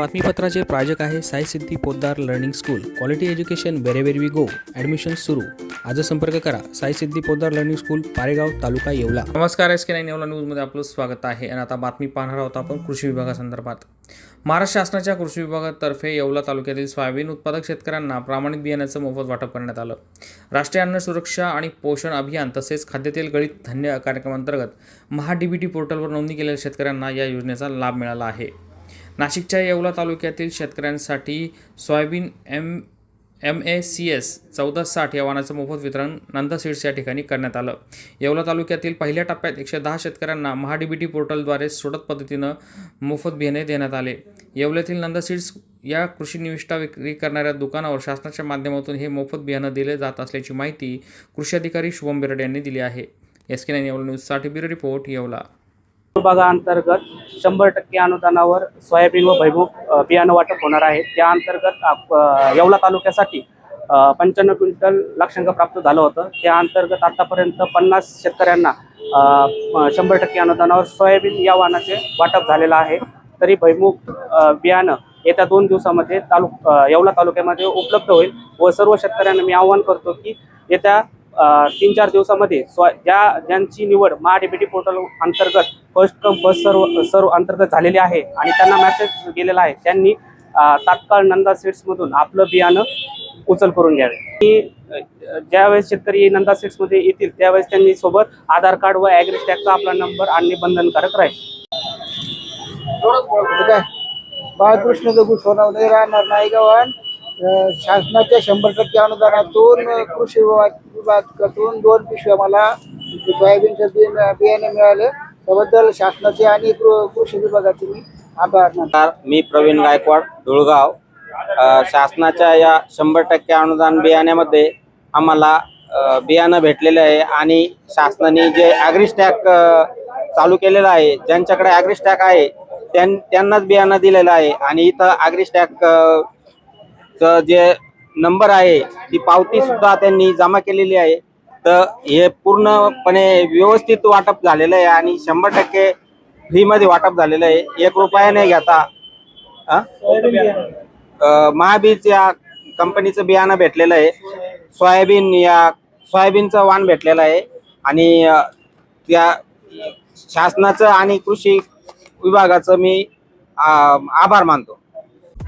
बातमीपत्राचे प्रायोजक आहे Sai Siddhi Podar learning school. Quality education wherever we go admission सुरू. आज संपर्क करा. Sai Siddhi Podar learning school Paregaon taluka Yeola. नमस्कार एस के नाईन येवला न्यूजमध्ये आपलं स्वागत आहे. आणि आता बातमी पाहणार आहोत आपण कृषी विभागासंदर्भात. महाराष्ट्र शासनाच्या कृषी विभागातर्फे येवला तालुक्यातील सोयाबीन उत्पादक शेतकऱ्यांना प्रामाणिक बियाण्याचं मोफत वाटप करण्यात आलं. राष्ट्रीय अन्न सुरक्षा आणि पोषण अभियान तसेच खाद्यतेल गळीत धान्य कार्यक्रमांतर्गत महा डी बी टी पोर्टलवर नोंदणी केलेल्या शेतकऱ्यांना या योजनेचा लाभ मिळाला आहे. नाशिकच्या येवला तालुक्यातील शेतकऱ्यांसाठी soybean M M A C S चौदा साठ या वाहनाचं मोफत वितरण नंदा सीड्स या ठिकाणी करण्यात आलं. येवला तालुक्यातील पहिल्या टप्प्यात एकशे दहा शेतकऱ्यांना महाडीबीटी पोर्टलद्वारे सोडत पद्धतीनं मोफत बियाणे देण्यात आले. येवल्यातील नंदा सीड्स या कृषी निविष्ठा विक्री करणाऱ्या दुकानावर शासनाच्या माध्यमातून हे मोफत बियाणं दिले जात असल्याची माहिती कृषी अधिकारी शुभम बिरड यांनी दिली आहे. एस के नाईन येवला न्यूजसाठी ब्युरो रिपोर्ट येवला. विभागाअंतर्गत शंभर टक्के अनुदानावर सोयाबीन व भैमुख बियाणं वाटप होणार आहे. त्या अंतर्गत आप- येवला तालुक्यासाठी पंच्याण्णव क्विंटल लक्षांक प्राप्त झालं होतं. त्या अंतर्गत आतापर्यंत पन्नास शेतकऱ्यांना शंभर टक्के अनुदानावर सोयाबीन या वाहनाचे वाटप झालेलं आहे. तरी भैमुख बियाणं येत्या दोन दिवसामध्ये तालुक येवला तालुक्यामध्ये उपलब्ध होईल व सर्व शेतकऱ्यांना मी आवाहन करतो की येत्या तीन चार दिवसामध्ये स्व ज्या ज्यांची निवड महा डीबीटी पोर्टल अंतर्गत फर्स्ट कम फर्स्ट सर्व सर्व अंतर्गत झालेली आहे आणि त्यांना मेसेज गेलेला आहे त्यांनी तात्काळ नंदा सीड्समधून आपलं बियाणं उचल करून घ्यावे. आणि ज्यावेळेस शेतकरी नंदा सीड्समध्ये येतील त्यावेळेस त्यांनी सोबत आधार कार्ड व ॲग्री टॅगचा आपला नंबर आणणे बंधनकारक राहील. बाळकृष्ण दगू सोनावणे राहणार नाही गव्हाण शासनाच्या शंभर टक्के अनुदानातून कृषी विभाग विभागातून दोन पिशव्या मला सोयाबीनचं बियाणं बियाणे मिळाले. त्याबद्दल शासनाचे आणि कृ- कृषी विभागाचे मी आभार मानतो. मी प्रवीण गायकवाड धुळगाव. शासनाच्या या शंभर टक्के अनुदान बियाण्यामध्ये आम्हाला बियाणं भेटलेलं आहे आणि शासनाने जे ॲग्रिस्टॅक चालू केलेलं आहे ज्यांच्याकडे ॲग्रिस्टॅक आहे त्यां त्यांनाच बियाणं दिलेलं आहे. आणि इथं ॲग्रिस्टॅक जे नंबर आहे ती पावती सुद्धा त्यांनी जमा केलेली आहे. तर हे पूर्णपणे व्यवस्थित वाटप झालेलं आहे आणि शंभर टक्के फ्रीमध्ये वाटप झालेलं आहे. एक रुपया नाही घेता. महाबीज या कंपनीचं बियाणं भेटलेलं आहे. सोयाबीन या सोयाबीनचं वाण भेटलेलं आहे. आणि त्या शासनाचं आणि कृषी विभागाचं मी आभार मानतो.